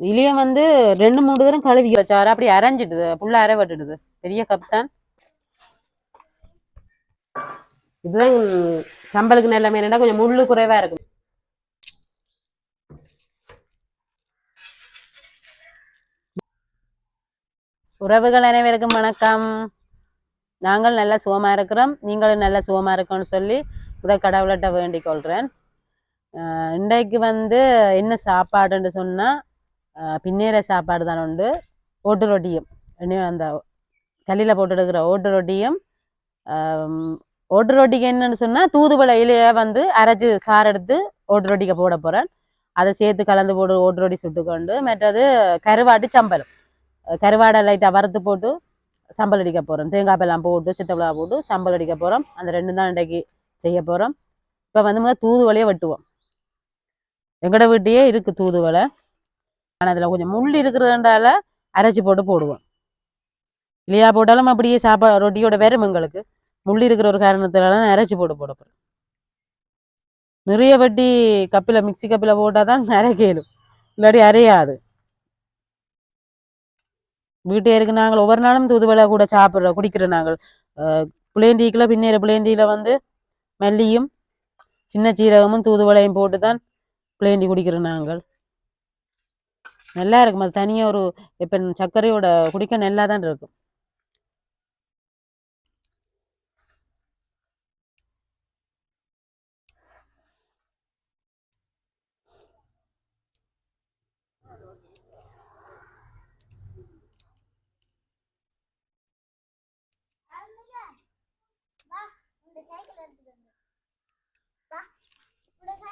இலிய வந்து ரெண்டு மூணு தரம் கழுவி வச்சாரு அப்படி அரைஞ்சிடுது. புள்ள அரை விட்டுடுது. பெரிய கப் தான் இதுதான் சம்பளுக்கு நல்ல என்னன்னா கொஞ்சம் முள்ளு குறைவா இருக்கும் உறவுகள் அனைவருக்கும் வணக்கம். நாங்கள் நல்ல சுகமா இருக்கிறோம். நீங்களும் நல்ல சுகமா இருக்கோம்னு சொல்லி முதல் கடவுள்கிட்ட வேண்டிக் கொள்றேன். ஆஹ் இன்றைக்கு வந்து என்ன சாப்பாடுன்னு சொன்னா பின்னேற சாப்பாடு தான் உண்டு. ஓட்டு ரொட்டியும். அந்த கல்லில் போட்டு எடுக்கிற ஓட்டு ரொட்டியும் ஓட்டு ரொட்டிக்கு என்னன்னு சொன்னால் தூதுவளை வந்து அரைச்சி சாறு எடுத்து ஓட்டு ரொட்டிக்கு போட போகிறேன் அதை சேர்த்து கலந்து போட்டு ஓட்டு ரொட்டி சுட்டுக்கொண்டு மற்றது கருவாட்டு சம்பல் கருவாடை லைட்டாக வறுத்து போட்டு சம்பல் அடிக்க போகிறோம் தேங்காய் பழம் போட்டு சித்தப்பழா போட்டு சம்பல் அடிக்க போகிறோம் அந்த ரெண்டு தான் இன்றைக்கு செய்ய போகிறோம் இப்போ வந்து முதல் தூதுவளையை வெட்டுவோம். எங்களோட வீட்டையே இருக்குது தூதுவளை. ஆனால் அதில் கொஞ்சம் முள் இருக்கிறதுனால அரைச்சி போட்டு போடுவோம். இல்லையா? போட்டாலும் அப்படியே சாப்பாடு ரொட்டியோட வெறும் எங்களுக்கு. முள் இருக்கிற ஒரு காரணத்தினால அரைச்சி போட்டு போட போகிறேன் நிறைய வட்டி கப்பில் மிக்ஸி கப்பில் போட்டால் தான் அரைக்கலும் இல்லாட்டி அரையாது. வீட்டே இருக்கு நாங்கள். ஒவ்வொரு நாளும் தூதுவளை கூட சாப்பிட்ற குடிக்கிறோம் நாங்கள். புளேண்டிக்கில் பின்னேற புளேண்டியில் வந்து மல்லியும் சின்ன சீரகமும் தூதுவளையும் போட்டு தான் புளேண்டி குடிக்கிறோம் நாங்கள். நல்லா இருக்கும். அது தனியாக ஒரு இப்போ சர்க்கரையோட குடிக்க நல்லா தான் இருக்கும். முள்ளு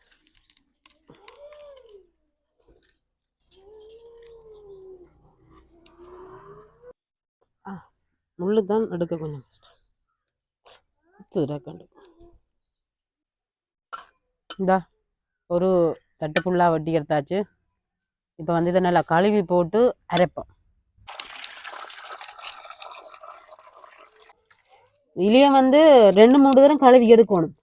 முள்ளு தான் எடுக்க கொஞ்சம் கஷ்டம் இந்தா ஒரு தட்டு ஃபுல்லாக வெட்டி எடுத்தாச்சு. இப்போ வந்து இதை நல்லா கழுவி போட்டு அரைப்போம். இலைய வந்து ரெண்டு மூணு தரம் கழுவி எடுக்கணும்.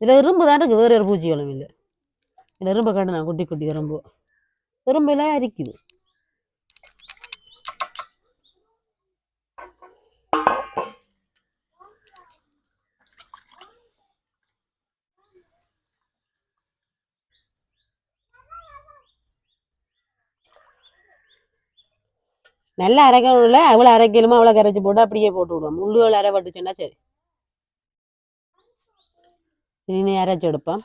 இதில் இரும்பு தான் இருக்குது வேறு ஒரு பூச்சிகளும் இல்லை. எறும்பு காட்டு குட்டி குட்டி எறும்பு எறும்பு அரிக்குது. நல்லா அரைக்கணும்ல அவ்வளோ அரைக்கலுமோ அவ்வளோ கரைச்சி போட்டு அப்படியே போட்டு விடுவோம். முள்ளுகள் அரை பட்டுச்சுன்னா சரி. இனி அரைச்சி எடுப்போம்.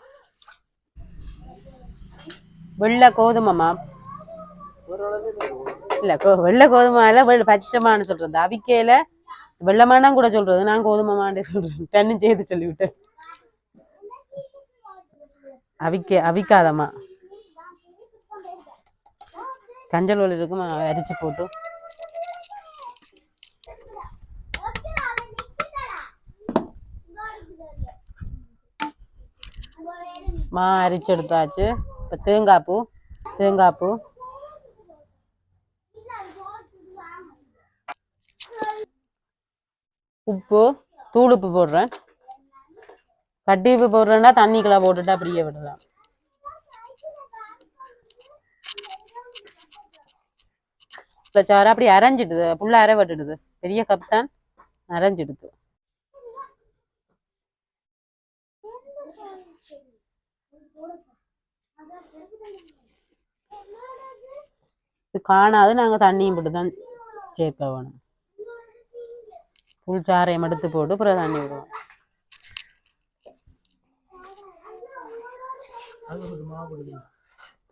வெள்ளை கோதுமைமா இல்லை வெள்ளை கோதுமைல வெள்ள பச்சைமான்னு சொல்றது. அவிக்கையில வெள்ளமானா கூட சொல்றது. நான் கோதுமைமான்னு சொல்கிறேன் டன்னு செய்து சொல்லிவிட்டேன் அவிக்க அவிக்காதம்மா. கஞ்சல் ஒளி இருக்குமா? அரிச்சு போட்டு. மா அரிச்சு எடுத்தாச்சு இப்போ தேங்காய் பூ தேங்காய் பூ. உப்பு தூள் உப்பு போடுறேன். கட்டி உப்பு போடுறேன்னா தண்ணிக்குள்ள போட்டுட்டு அப்படியே விடலாம். இப்போ சாறு அப்படி அரைஞ்சிடுது. புள்ள அரை விட்டுடுது பெரிய கப் தான். அரைஞ்சிடுது. இது காணாது நாங்கள் தண்ணியும் போட்டு தான் சேர்க்க வேணும். புல் சாறையும் எடுத்து போட்டு அப்புறம் தண்ணி விடுவோம்.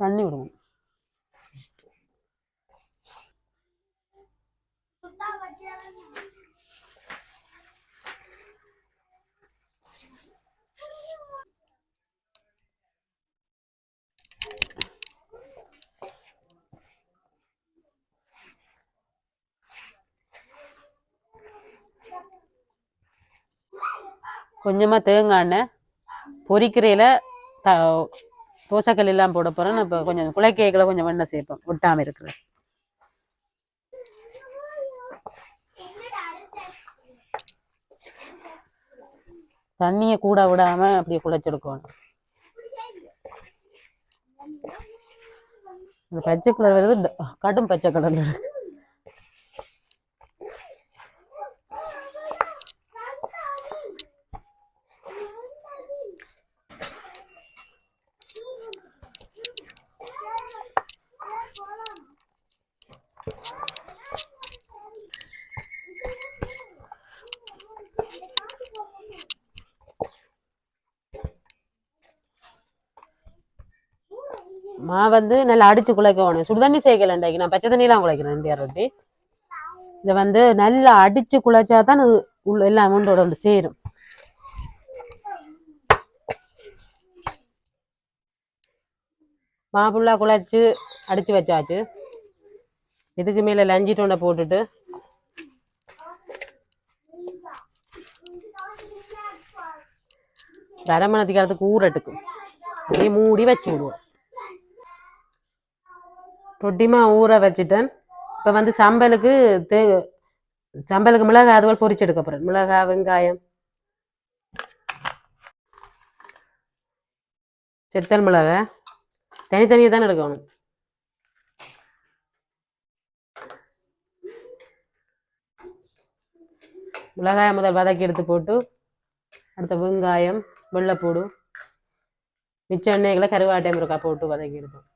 தண்ணி விடுவோம். கொஞ்சமாக தேங்காய் எண்ணெய் பொரிக்கிறையில் த தோசைக்கல் எல்லாம் போட போகிறேன் இப்போ கொஞ்சம் குலைக்கேக்கில் கொஞ்சம் வெண்ணெய் சேர்ப்போம் ஒட்டாமல் இருக்கிறது. தண்ணியை கூட விடாமல் அப்படியே குழைச்செடுக்கணும். இந்த பச்சை கலர் வருது. கடும் பச்சை கலர்ல இருக்கு. நான் வந்து நல்லா அடிச்சு குழைக்கணும் சுடுதண்ணி சேர்க்கல இன்றைக்கு. நான் பச்சை தண்ணியெல்லாம் குழைக்கிறேன் இந்தியா ரொட்டி இதை வந்து நல்லா அடிச்சு குழைச்சா தான் உள்ள எல்லா அமௌண்டோட வந்து சேரும். மா ஃபுல்லாக குழைச்சி அடிச்சு வச்சாச்சு. இதுக்கு மேலே லஞ்சி டொண்டை போட்டுட்டு. தரமணத்துக்கு அரை மணி நேரத்துக்கு அப்படியே மூடி வச்சு விடுவோம். ரொட்டிமா ஊற வச்சுட்டேன். இப்போ வந்து சம்பலுக்கு தே சம்பலுக்கு மிளகாய் அதுவள் பொரிச்சு எடுக்க போகிறேன் மிளகாய் வெங்காயம். செத்தல் மிளகாய். தனித்தனியாக தானே எடுக்கணும். மிளகாயை முதல் வதக்கி எடுத்து போட்டு அடுத்த வெங்காயம் வெள்ளைப்பூடு மிச்ச எண்ணெய்களை கருவாட்டை முருக்கா போட்டு வதக்கி எடுப்போம்.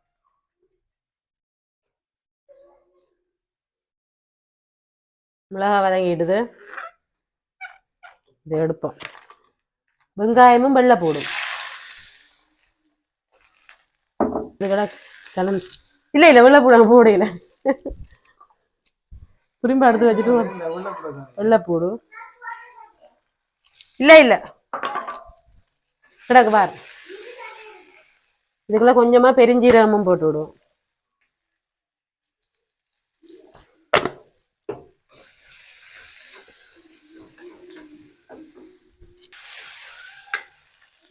மிளகா வதங்கிடுது. இதை எடுப்போம். வெங்காயமும் வெள்ளை போடும். இது கலந்து இல்லை இல்லை வெள்ளை போட போடையில திரும்ப எடுத்து வச்சுட்டு வெள்ளை போடு. இல்லை இல்லை. கிடக்கு பாரு. இதுக்குள்ள கொஞ்சமா பெருஞ்சீரகமும் போட்டு விடுவோம்.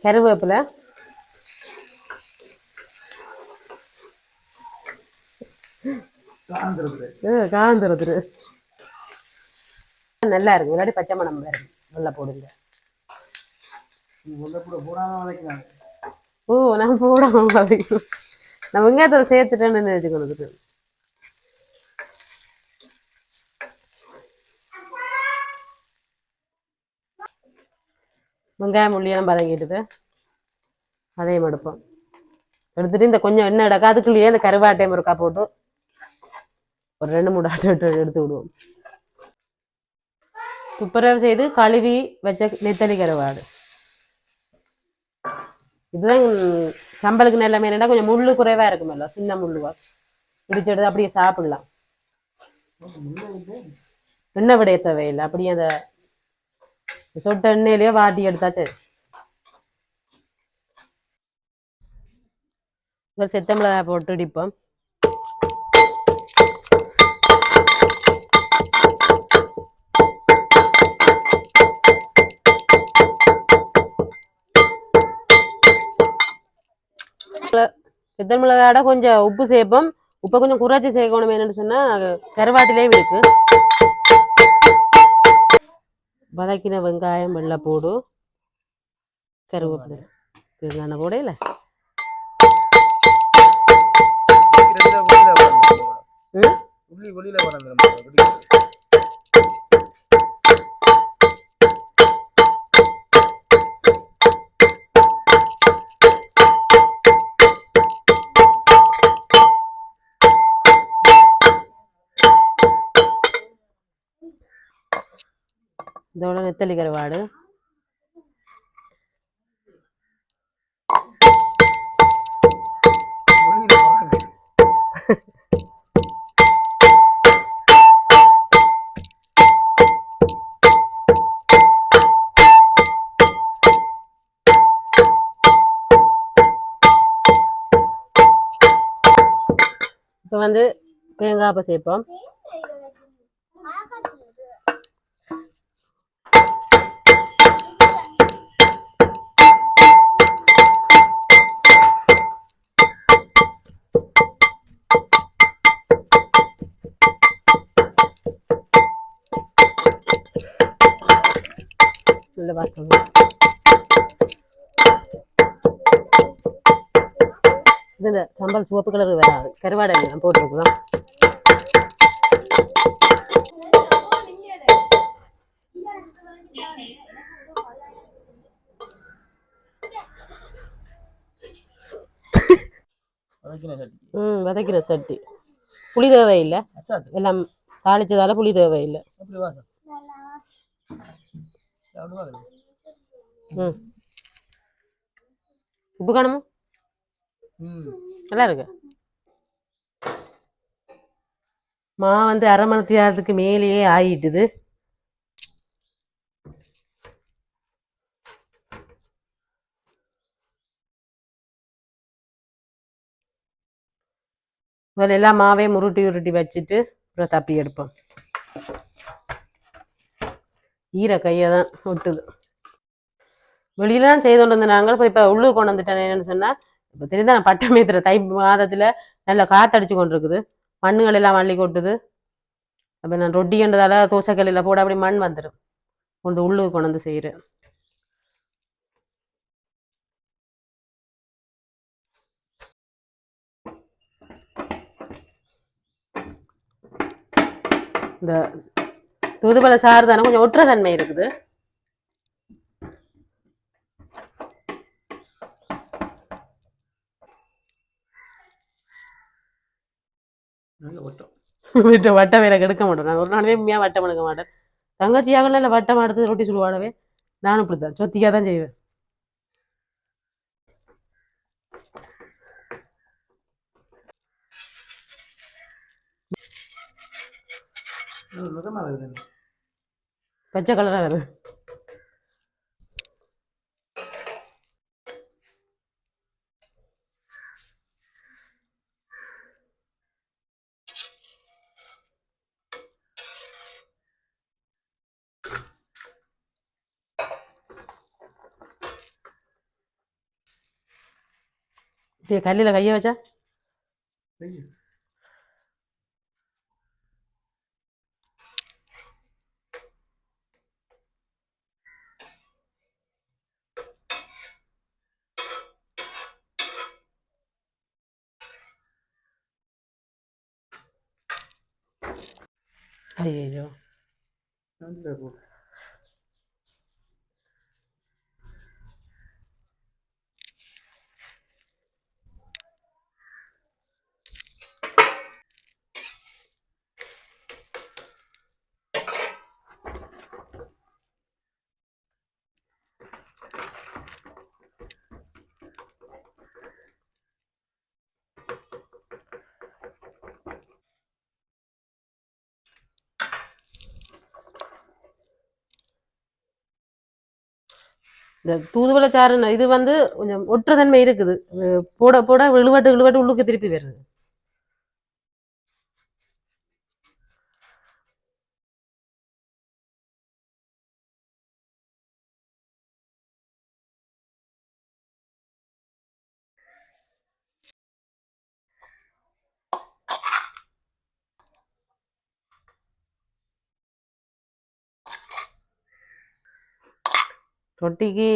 கருவேப்பிலை. காந்திரத்துரு நல்லா இருக்கு. முன்னாடி பச்சை மணம் இருக்கு. நல்லா போடுங்க. ஓ நான் போடாம. நான் வெங்காயத்தில் சேர்த்துட்டேன்னு நினைச்சுக்கொண்டு வெங்காயம் உள்ளியெல்லாம் பதங்கிட்டுது அதையும் எடுப்போம். எடுத்துட்டு இந்த கொஞ்சம் எண்ணெய் எடுக்க அதுக்குள்ளேயே இந்த கருவாட்டை முறுக்கா போட்டு ஒரு ரெண்டு மூணு ஆட்டை விட்டு எடுத்து விடுவோம். துப்புரவு செய்து கழுவி வச்ச நெத்தலி கருவாடு. இதுதான் சம்பளுக்கு நல்ல மீன் கொஞ்சம் முள்ளு குறைவா இருக்குமல்ல சின்ன முள்ளுவா. பிடிச்சு அப்படியே சாப்பிடலாம். எண்ணெய் விடைய தேவையில்லை. அப்படியே அதை சொட்டு எண்ணெயிலேயே வாட்டி எடுத்தாச்சு. சரி இப்போ செத்த மிளகாய் போட்டு இடிப்போம். சித்தல் மிளகாயோட கொஞ்சம் உப்பு சேர்ப்போம். உப்பை கொஞ்சம் குறைச்சி சேர்க்கணும் என்னன்னு சொன்னா கருவாட்டிலேயும் இருக்கு வதக்கின வெங்காயம் வெள்ளைப்பூடு கருவேப்பிலை இதுதானே போடையில உள்ளி வெளியில வரணும் இதோட நெத்தலி கருவாடு இப்போ வந்து தேங்காய் சேர்ப்போம் சம்பல் சிவப்பு கலர் வராது. கருவாடை நான் போட்டுருக்குறோம் ம் வதக்கிற சட்டி. புளி தேவையில்லை அசாத்து. எல்லாம் தாளிச்சதால புளி அப்படி வாங்க ம். உப்பு காணுமா? நல்லா இருக்கு மா வந்து அரை மணி நேரத்துக்கு மேலேயே ஆயிட்டுது முதல்ல எல்லாம் மாவே உருட்டி உருட்டி வச்சுட்டு அப்புறம் தப்பி எடுப்போம். ஈர கையை தான் ஒட்டுது. வெளியிலாம் செய்து கொண்டு வந்து நாங்கள் இப்போ உள்ளுக்கு கொண்டு வந்துட்டேன் என்னன்னு சொன்னால் இப்போ தெரியுதா? நான் பட்டம் ஏத்துற தை மாதத்தில் நல்லா காத்தடிச்சு கொண்டு இருக்குது மண்ணுகள் எல்லாம் அள்ளி கொட்டுது. அப்போ நான் ரொட்டின்றதால தோசைக்கல்லில் போட அப்படி மண் வந்துடும் கொண்டு உள்ளுக்கு கொண்டு வந்து செய்கிறேன் இந்த தூதுபல சாறு தானே கொஞ்சம் ஒற்ற தன்மை இருக்குது. வீட்டு வட்டை வேலை கெடுக்க மாட்டேன் நான் ஒரு நாளுமே உண்மையாக வட்டம் எடுக்க மாட்டேன். தங்கச்சியாகல இல்லை வட்டம் எடுத்து ரொட்டி சுடுவாடவே. நானும் இப்படி தான் சொத்தியாக தான் செய்வேன் பச்சை கலராக வருது. இப்படியே கல்லில் கையை வச்சா ஐயோ நல்ல இந்த தூதுவளை இது வந்து கொஞ்சம் ஒட்டுறதன்மை இருக்குது. போட போட விழுவட்டு விழுவட்டு உள்ளுக்கு திருப்பி வருது. ரொட்டிக்கு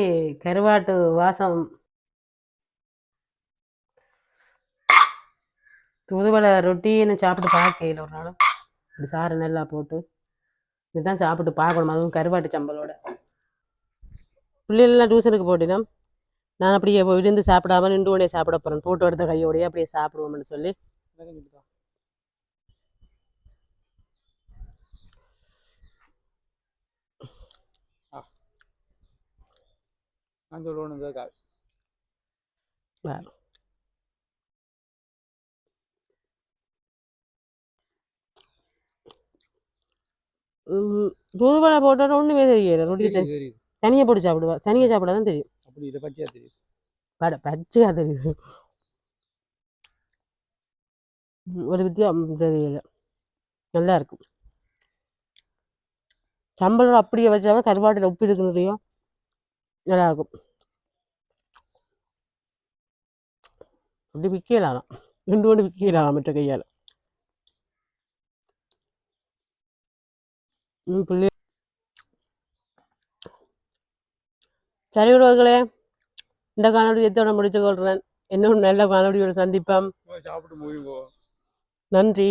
கருவாட்டு வாசம். தூதுவளை ரொட்டின்னு சாப்பிட்டு பார்க்கையில் ஒரு நாளும் இப்படி சாறு நல்லா போட்டு இதுதான் சாப்பிட்டு பார்க்கணும். அதுவும் கருவாட்டு சம்பளோட. பிள்ளைகளெல்லாம் டியூஷனுக்கு போட்டினோம் நான் அப்படியே போய் சாப்பிடாம நின்று உடனே சாப்பிட போகிறேன் போட்டு எடுத்த கையோடய அப்படியே சாப்பிடுவோம்னு சொல்லி. கா- வேறு தூதுவளை போட்டோன்னா ஒன்றுமே தெரியல ரொட்டி. தனியாக போட்டு சாப்பிடுவா. தனியாக சாப்பிட தான் தெரியும். அப்படி இல்லை பச்சையா தெரியுது. பட பச்சையாக தெரியுது. ஒரு வித்தியாசம் தெரியல. நல்லா இருக்கும். சம்பளம் அப்படியே வச்சாலும் கருவாட்டில் உப்பு இருக்கு நிறைய நல்லா இருக்கும். ரெண்டு கொண்டு விற்கலாம் மற்ற கையால் ம் பிள்ளை சரி உறவுகளே இந்த காணொலி எத்தோட முடிச்சு கொள்கிறேன் இன்னும் நல்ல காணொலியோட சந்திப்போம் நன்றி